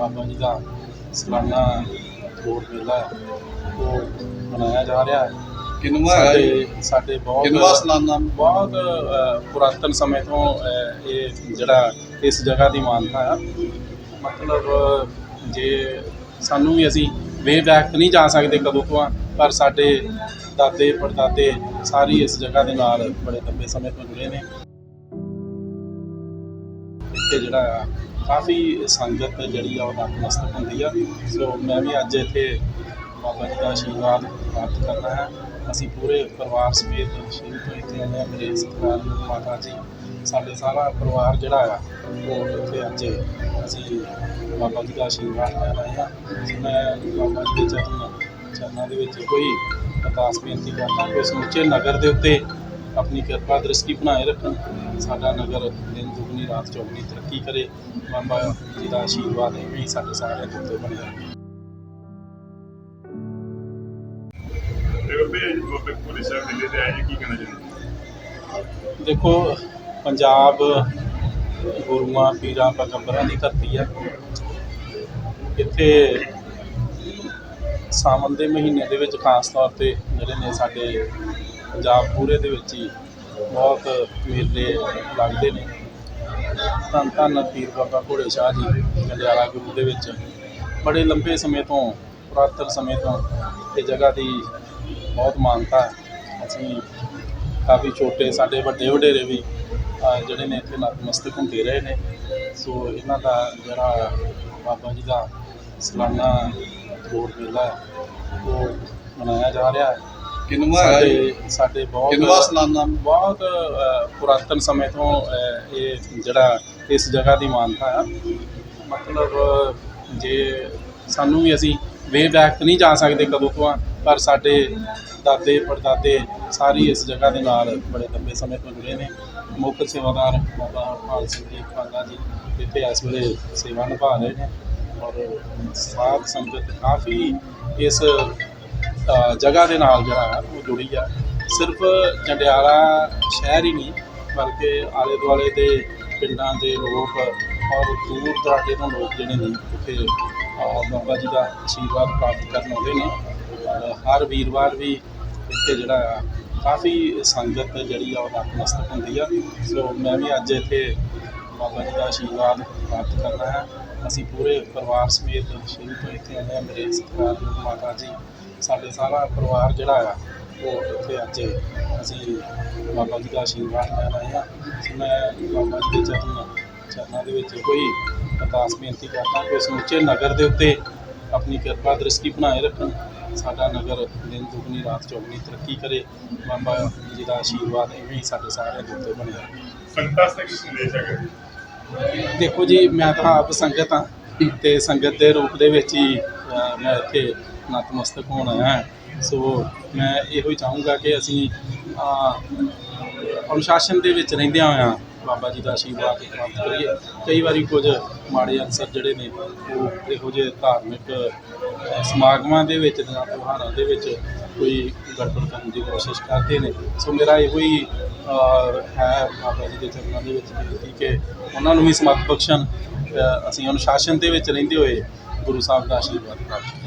ਬਾਬਾ ਜੀ ਦਾ ਸਾਲਾਨਾ ਜੋੜ ਮੇਲਾ ਉਹ ਮਨਾਇਆ ਜਾ ਰਿਹਾ ਹੈ। ਕਿੰਨਵਾਂ ਸਾਡੇ ਸਾਡੇ ਬਹੁਤ ਕਿੰਨਵਾਂ ਸਲਾਨਾ? ਬਹੁਤ ਪੁਰਾਤਨ ਸਮੇਂ ਤੋਂ ਇਹ ਜਿਹੜਾ ਇਸ ਜਗ੍ਹਾ ਦੀ ਮਾਨਤਾ ਆ। ਮਤਲਬ ਜੇ ਸਾਨੂੰ ਵੀ ਅਸੀਂ ਵੇ ਬੈਕ ਨਹੀਂ ਜਾ ਸਕਦੇ ਕਦੋਂ ਤੋਂ ਪਰ ਸਾਡੇ ਦਾਦੇ ਪੜਦਾਦੇ ਸਾਰੀ ਇਸ ਜਗ੍ਹਾ ਦੇ ਨਾਲ ਬੜੇ ਲੰਬੇ ਸਮੇਂ ਤੋਂ ਜੁੜੇ ਨੇ। ਇੱਥੇ ਜਿਹੜਾ ਕਾਫੀ ਸੰਗਤ ਜਿਹੜੀ ਆ ਉਹ ਨਤਮਸਤਕ ਹੁੰਦੀ ਆ। ਸੋ ਮੈਂ ਵੀ ਅੱਜ ਇੱਥੇ ਬਾਬਾ ਜੀ ਦਾ ਆਸ਼ੀਰਵਾਦ ਪ੍ਰਾਪਤ ਕਰਨਾ ਹੈ। ਅਸੀਂ ਪੂਰੇ ਪਰਿਵਾਰ ਸਮੇਤ ਸ਼੍ਰੀ ਤੋਂ ਇੱਥੇ ਆਏ ਹਾਂ। ਮੇਰੇ ਸਤਿਕਾਰਯੋਗ ਮਾਤਾ ਜੀ, ਸਾਡੇ ਸਾਰਾ ਪਰਿਵਾਰ ਜਿਹੜਾ ਆ, ਉਹ ਇੱਥੇ ਅੱਜ ਅਸੀਂ ਬਾਬਾ ਜੀ ਦਾ ਆਸ਼ੀਰਵਾਦ ਲੈ ਰਹੇ ਹਾਂ। ਮੈਂ ਬਾਬਾ ਜੀ ਦੇ ਚਰਨ ਚਰਨਾਂ ਦੇ ਵਿੱਚ ਕੋਈ ਅਰਦਾਸ ਬੇਨਤੀ ਕਰਦਾ ਕਿ ਸਮੁੱਚੇ ਨਗਰ ਦੇ ਉੱਤੇ ਆਪਣੀ ਕਿਰਪਾ ਦ੍ਰਿਸ਼ਟੀ ਬਣਾਏ ਰੱਖਣ। ਸਾਡਾ ਨਗਰ ਦਿਨ ਦੁਗਣੀ ਰਾਤ ਚੌਗਣੀ ਤਰੱਕੀ ਕਰੇ। ਬਾਬਾ ਜੀ ਦਾ ਆਸ਼ੀਰਵਾਦ ਹੈ ਵੀ ਸਾਡੇ ਸਾਰਿਆਂ ਦੇ ਉੱਤੇ ਬਣਿਆ ਰਹੇ। ਦੇਖੋ ਪੰਜਾਬ ਗੁਰੂਆਂ ਪੀਰਾਂ ਪੈਗੰਬਰਾਂ ਦੀ ਧਰਤੀ ਹੈ ਇੱਥੇ ਸਾਵਣ ਦੇ ਮਹੀਨੇ ਦੇ ਵਿੱਚ ਖਾਸ ਤੌਰ ਤੇ ਜਿਹੜੇ ਨੇ ਸਾਡੇ ਪੰਜਾਬ ਪੂਰੇ ਦੇ ਵਿੱਚ ਹੀ ਬਹੁਤ ਮੇਲੇ ਲੱਗਦੇ ਨੇ। ਧੰਨ ਧੰਨ ਪੀਰ ਬਾਬਾ ਘੋੜੇ ਸ਼ਾਹ ਜੀ ਜੰਡਿਆਲਾ ਗੁਰੂ ਦੇ ਵਿੱਚ। ਬੜੇ ਲੰਬੇ ਸਮੇਂ ਤੋਂ ਪੁਰਾਤਨ ਸਮੇਂ ਤੋਂ ਇਹ ਜਗ੍ਹਾ ਦੀ ਬਹੁਤ ਮਾਨਤਾ ਹੈ। ਅਸੀਂ ਕਾਫੀ ਛੋਟੇ ਸਾਡੇ ਵੱਡੇ ਵਡੇਰੇ ਵੀ ਜਿਹੜੇ ਨੇ ਇੱਥੇ ਨਤਮਸਤਕ ਹੁੰਦੇ ਰਹੇ ਨੇ। ਸੋ ਇਹਨਾਂ ਦਾ ਜਿਹੜਾ ਬਾਬਾ ਜੀ ਦਾ ਸਾਲਾਨਾ ਜੋੜ ਮੇਲਾ ਹੈ, ਉਹ ਮਨਾਇਆ ਜਾ ਰਿਹਾ ਹੈ। ਕਿੰਨਵਾਂ ਹੈਗਾ ਸਾਡੇ ਸਾਡੇ ਬਹੁਤ ਕਿੰਨਵਾਂ ਸਲਾਨਾ? ਬਹੁਤ ਅ, ਪੁਰਾਤਨ ਸਮੇਂ ਤੋਂ ਅ, ਇਹ ਜਿਹੜਾ ਇਸ ਜਗ੍ਹਾ ਦੀ ਮਾਨਤਾ ਆ। ਮਤਲਬ ਜੇ ਸਾਨੂੰ ਵੀ ਅਸੀਂ ਵੇ ਬੈਕ ਨਹੀਂ ਜਾ ਸਕਦੇ ਕਦੋਂ ਤੋਂ ਆ ਪਰ ਸਾਡੇ ਦਾਦੇ ਪੜਦਾਦੇ ਸਾਰੀ ਇਸ ਜਗ੍ਹਾ ਦੇ ਨਾਲ ਬੜੇ ਲੰਬੇ ਸਮੇਂ ਤੋਂ ਜੁੜੇ ਨੇ। ਮੁੱਖ ਸੇਵਾਦਾਰ ਬਾਬਾ ਹਰਪਾਲ ਸਿੰਘ ਜੀ ਖਾਨਾ ਜੀ ਇੱਥੇ ਇਸ ਵੇਲੇ ਸੇਵਾ ਨਿਭਾ ਰਹੇ ਨੇ। ਔਰ ਸਾਧ ਸੰਗਤ ਕਾਫੀ ਇਸ ਜਗ੍ਹਾ ਦੇ ਨਾਲ ਜਿਹੜਾ ਹੈ, ਉਹ ਜੁੜੀ ਆ। ਸਿਰਫ ਜੰਡਿਆਲਾ ਸ਼ਹਿਰ ਹੀ ਨਹੀਂ, ਬਲਕਿ ਆਲੇ ਦੁਆਲੇ ਦੇ ਪਿੰਡਾਂ ਦੇ ਲੋਕ ਔਰ ਦੂਰ ਦਰਾਡੇ ਤੋਂ ਲੋਕ ਜਿਹੜੇ ਨੇ, ਉੱਥੇ ਬਾਬਾ ਜੀ ਦਾ ਆਸ਼ੀਰਵਾਦ ਪ੍ਰਾਪਤ ਕਰਨ ਆਉਂਦੇ ਨੇ। ਔਰ ਹਰ ਵੀਰਵਾਰ ਵੀ ਇੱਥੇ ਜਿਹੜਾ ਆ, ਕਾਫੀ ਸੰਗਤ ਜਿਹੜੀ ਆ, ਉਹ ਨਤਮਸਤਕ ਹੁੰਦੀ ਆ। ਸੋ ਮੈਂ ਵੀ ਅੱਜ ਇੱਥੇ ਬਾਬਾ ਜੀ ਦਾ ਆਸ਼ੀਰਵਾਦ ਪ੍ਰਾਪਤ ਕਰਨਾ ਹੈ। ਅਸੀਂ ਪੂਰੇ ਪਰਿਵਾਰ ਸਮੇਤ ਸ਼੍ਰੀ ਤੋਂ ਇੱਥੇ ਆਏ ਹਾਂ ਮੇਰੇ ਸਤਿਕਾਰਯੋਗ ਮਾਤਾ ਜੀ, ਸਾਡੇ ਸਾਰਾ ਪਰਿਵਾਰ ਜਿਹੜਾ ਆ, ਉਹ ਇੱਥੇ ਅੱਜ ਅਸੀਂ ਬਾਬਾ ਜੀ ਦਾ ਆਸ਼ੀਰਵਾਦ ਲੈਣ ਆਏ ਹਾਂ। ਮੈਂ ਬਾਬਾ ਜੀ ਦੇ ਚਰਨ, ਚਰਨਾਂ ਦੇ ਵਿੱਚ ਕੋਈ ਅਰਦਾਸ ਬੇਨਤੀ ਕਰਦਾ ਕਿ ਸਮੁੱਚੇ ਨਗਰ ਦੇ ਉੱਤੇ ਆਪਣੀ ਕਿਰਪਾ ਦ੍ਰਿਸ਼ਟੀ ਬਣਾਏ ਰੱਖਣ। ਸਾਡਾ ਨਗਰ ਦਿਨ ਦੁਗਣੀ, ਰਾਤ ਚੌਗਣੀ ਤਰੱਕੀ ਕਰੇ। ਬਾਬਾ ਜੀ ਦਾ ਆਸ਼ੀਰਵਾਦ ਇਵੇਂ ਹੀ ਸਾਡੇ ਸਾਰਿਆਂ ਦੇ ਉੱਤੇ ਬਣਿਆ ਰਹੇ। ਸੰਗਤਾਂ ਕੀ ਸੰਦੇਸ਼ ਹੈਗਾ ਦੇਖੋ ਜੀ ਮੈਂ ਤਾਂ ਆਪ ਸੰਗਤ ਹਾਂ ਤੇ ਸੰਗਤ ਦੇ ਰੂਪ ਦੇ ਵਿੱਚ ਹੀ ਅ, ਮੈਂ ਇੱਥੇ ਨਤਮਸਤਕ ਹੋਣ ਆਇਆ ਹਾਂ। ਸੋ ਮੈਂ ਇਹੋ ਹੀ ਚਾਹੂੰਗਾ ਕਿ ਅਸੀਂ ਅ, ਅਨੁਸ਼ਾਸਨ ਦੇ ਵਿੱਚ ਰਹਿੰਦਿਆਂ ਹੋਇਆਂ ਬਾਬਾ ਜੀ ਦਾ ਆਸ਼ੀਰਵਾਦ ਪ੍ਰਾਪਤ ਕਰੀਏ ਕਈ ਵਾਰੀ ਕੁਝ ਮਾੜੇ ਅਨਸਰ ਜਿਹੜੇ ਨੇ ਉਹ ਇਹੋ ਜਿਹੇ ਧਾਰਮਿਕ ਅ, ਸਮਾਗਮਾਂ ਦੇ ਵਿੱਚ ਜਾਂ ਤਿਉਹਾਰਾਂ ਦੇ ਵਿੱਚ ਕੋਈ ਗੜਬੜ ਕਰਨ ਦੀ ਕੋਸ਼ਿਸ਼ ਕਰਦੇ ਨੇ ਸੋ ਮੇਰਾ ਇਹੋ ਹੀ ਹੈ ਮਾਤਾ ਜੀ ਦੇ ਚਰਨਾਂ ਦੇ ਵਿੱਚ ਬੇਨਤੀ ਕਿ ਉਹਨਾਂ ਨੂੰ ਵੀ ਸਮਤ ਬਖਸ਼ਣ ਅਸੀਂ ਅਨੁਸ਼ਾਸਨ ਦੇ ਵਿੱਚ ਰਹਿੰਦੇ ਹੋਏ ਗੁਰੂ ਸਾਹਿਬ ਦਾ ਆਸ਼ੀਰਵਾਦ ਪ੍ਰਾਪਤ